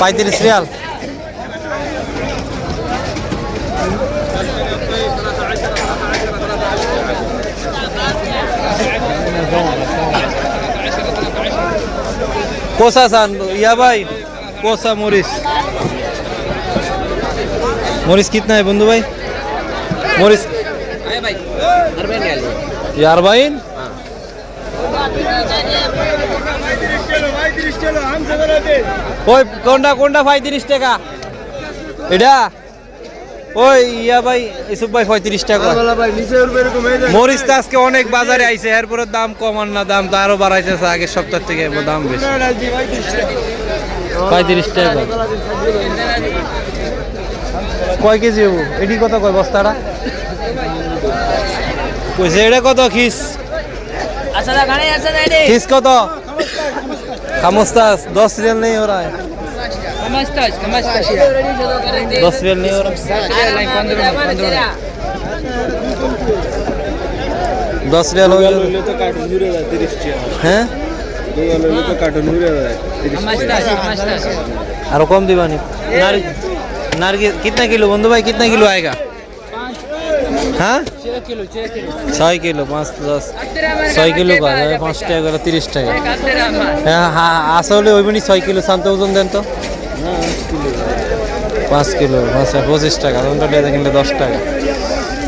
পঁয়ত্রিশ রিয়াল কোসা সান ইয়া ভাই কোসা মরিচ মরিচ कितना है बंधु भाई মরিচ यार भाई ওই কোনটা কোনটা পঁয়ত্রিশ টাকা? এটা? ওই ইয়া ভাই ইসুফ ভাই পঁয়ত্রিশ টাকা। মরিচ তো আজকে অনেক বাজারে আইছে এরপরে দাম কমান না দাম তো আরও বাড়াইতেছে আগের সপ্তাহ থেকে দাম বেশি। পঁয়ত্রিশ টাকা। কয় কেজি হব? এটি কত কয় বস্তাটা? কইছে এটা কত খিস? খিস কত? খামস্তাস দশ রিয়াল নেই ওরা দশ রিয়াল নেই ওরা দশ রিয়াল হয়ে গেল হ্যাঁ আরো কম দিবানি नार- नारगिल कितना किलो बंधु भाई कितना किलो आएगा हाँ ছয় কিলো, পাঁচ দশ। ছয় কিলো ওই পাঁচ টাকা করে তিরিশ টাকা। হ্যাঁ হ্যাঁ ওই মানে ছয় কিলো শান্ত ওজন দেন তো। পাঁচ কিলো, পাঁচ পঁচিশ টাকা ওজনটা দিয়ে কিনলে দশ টাকা।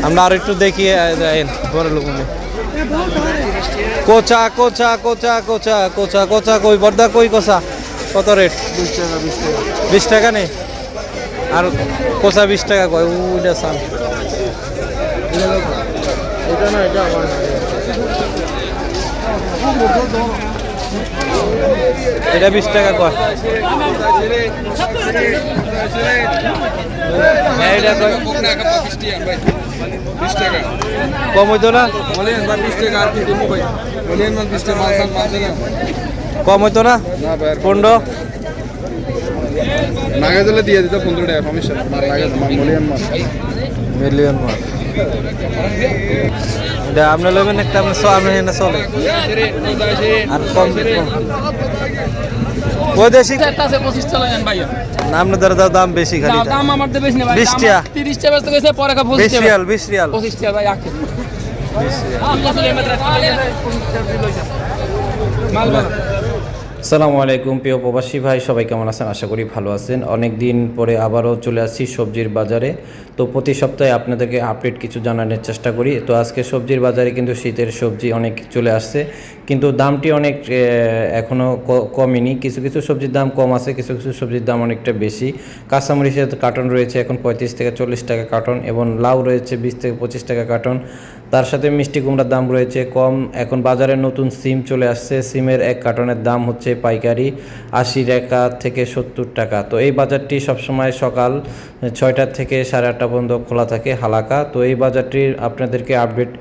আমরা আর একটু দেখি বড় লোক কোচা কোচা কোচা কোচা কোচা কোচা, কই, বর্দা কই, কোচা? কত রেট? বিশ টাকা নেই আর কোচা বিশ টাকা কয়? ওইটা সান। এটা বিশ টাকা কয় হ্যাঁ, এটা কম হইতো না? কম হইতো না? পনেরো? নাগে দিয়ে দিত পনেরো টাকা সমস্যা না, মলিয়ান মার মিলিয়ন মাল এটা আপনি লবেন একটা আপনি সব আপনি এনে চলে। আর কম বৈদেশিক আপনাদের দাম- দাম বেশি খালি দাম- আমার তো বেশি না ভাই। বিশ দাম টাকা। তিরিশ টাকা বেচতে গেছে পরে খা পঁচিশ বিশ টাকা রিয়াল বিশ রিয়াল। পঁচিশ টাকা ভাই আখে মাল ভালো। সালামু আলাইকুম, প্রিয় প্রবাসী ভাই, সবাই কেমন আছেন? আশা করি ভালো আছেন। অনেক দিন পরে আবারও চলে আসছি সবজির বাজারে। তো প্রতি সপ্তাহে আপনাদেরকে আপডেট কিছু জানানোর চেষ্টা করি। তো আজকে সবজির বাজারে কিন্তু শীতের সবজি অনেক চলে আসছে। কিন্তু দামটি অনেক এখনও কমেনি। কিছু কিছু সবজির দাম কম আছে, কিছু কিছু সবজির দাম অনেকটা বেশি। কাঁচামরিচের কার্টন রয়েছে এখন পঁয়ত্রিশ থেকে চল্লিশ টাকা কার্টন এবং লাউ রয়েছে বিশ থেকে পঁচিশ টাকা কার্টন। তার সাথে মিষ্টি কুমড়ার দাম রয়েছে কম। এখন বাজারে নতুন সিম চলে আসছে। সিমের এক কার্টনের দাম হচ্ছে পাইকারি আশি টাকা থেকে সত্তর টাকা। তো এই বাজারটি সবসময় সকাল ছয়টা থেকে সাড়ে আটটা পর্যন্ত খোলা থাকে হালাকা। তো এই বাজারটির আপনাদেরকে আপডেট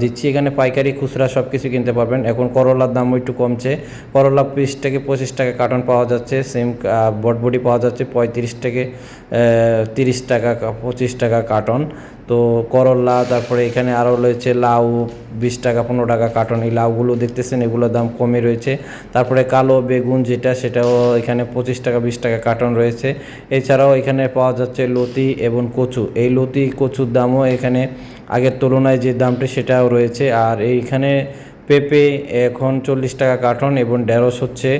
দিচ্ছি। এখানে পাইকারি, খুচরা সব কিছু কিনতে পারবেন। এখন করলার দাম একটু কমছে। করলা বিশ থেকে পঁচিশ টাকা কার্টন পাওয়া যাচ্ছে। সিম বটবডি পাওয়া যাচ্ছে পঁয়ত্রিশ থেকে তিরিশ টাকা, পঁচিশ টাকা কার্টন তো করলা, তারপরে এখানে আরও রয়েছে লাউ, বিশ টাকা, পনেরো টাকা কার্টন এই লাউগুলো দেখতেছেন, এগুলোর দাম কমে রয়েছে। তারপরে কালো বেগুন যেটা, সেটাও এখানে পঁচিশ টাকা, বিশ টাকা কার্টন রয়েছে। এছাড়াও এখানে পাওয়া যাচ্ছে লতি এবং কচু। এই লতি, কচুর দামও এখানে আগের তুলনায় যে দামটি, সেটাও রয়েছে। আর এইখানে পেঁপে এখন চল্লিশ টাকা কার্টন এবং ঢেঁড়স হচ্ছে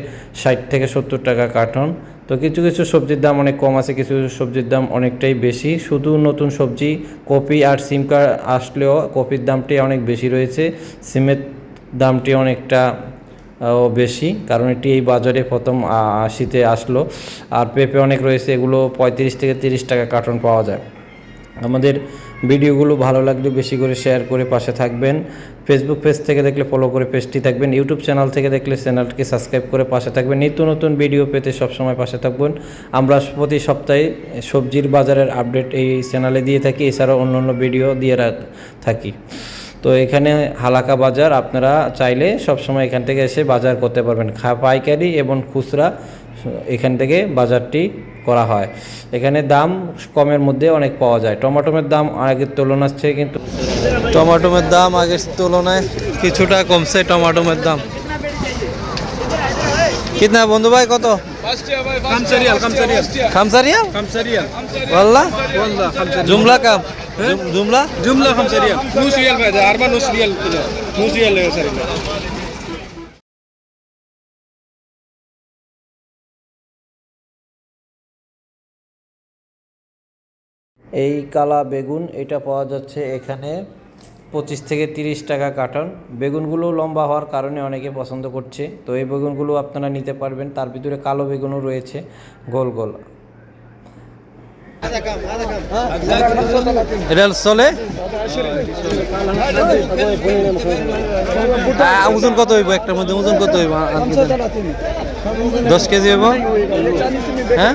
ষাট থেকে সত্তর টাকা কার্টন তো কিছু কিছু সবজির দাম অনেক কম আছে, কিছু কিছু সবজির দাম অনেকটাই বেশি। শুধু নতুন সবজি, কপি আর সিম কার্ড আসলেও কপির দামটি অনেক বেশি রয়েছে। সিমের দামটি অনেকটা বেশি, কারণ এটি এই বাজারে প্রথম শীতে আসলো। আর পেঁপে অনেক রয়েছে, এগুলো পঁয়ত্রিশ থেকে তিরিশ টাকা কার্টন পাওয়া যায়। আমাদের ভিডিওগুলো ভালো লাগলে বেশি করে শেয়ার করে পাশে থাকবেন। ফেসবুক পেজ থেকে দেখলে ফলো করে পেজটি থাকবেন ইউটিউব চ্যানেল থেকে দেখলে চ্যানেলটিকে সাবস্ক্রাইব করে পাশে থাকবেন। নিত্য নতুন ভিডিও পেতে সবসময় পাশে থাকবেন। আমরা প্রতি সপ্তাহে সবজির বাজারের আপডেট এই চ্যানেলে দিয়ে থাকি। এছাড়াও অন্য অন্য ভিডিও দিয়ে থাকি। তো এখানে হালাকা বাজার, আপনারা চাইলে সবসময় এখান থেকে এসে বাজার করতে পারবেন। খা পাইকারি এবং খুচরা, এখান থেকে বাজারটি করা হয়। এখানে দাম কমের মধ্যে অনেক পাওয়া যায়। টমাটোমের দাম আগের তুলনার চেয়ে কিন্তু টমাটোমের দাম আগের তুলনায় কিছুটা কমছে টমাটোমের দাম। কিনা বন্ধু ভাই কত? জুমলা এই কালা বেগুন এটা পাওয়া যাচ্ছে এখানে পঁচিশ থেকে তিরিশ টাকা কার্টন। বেগুনগুলো লম্বা হওয়ার কারণে অনেকে পছন্দ করছে। তো এই বেগুনগুলো আপনারা নিতে পারবেন। তার ভিতরে কালো বেগুনও রয়েছে গোল গোল। আ, ওজন কত হইব? একটার মধ্যে ওজন কত হইব? দশ কেজি হইব? হ্যাঁ?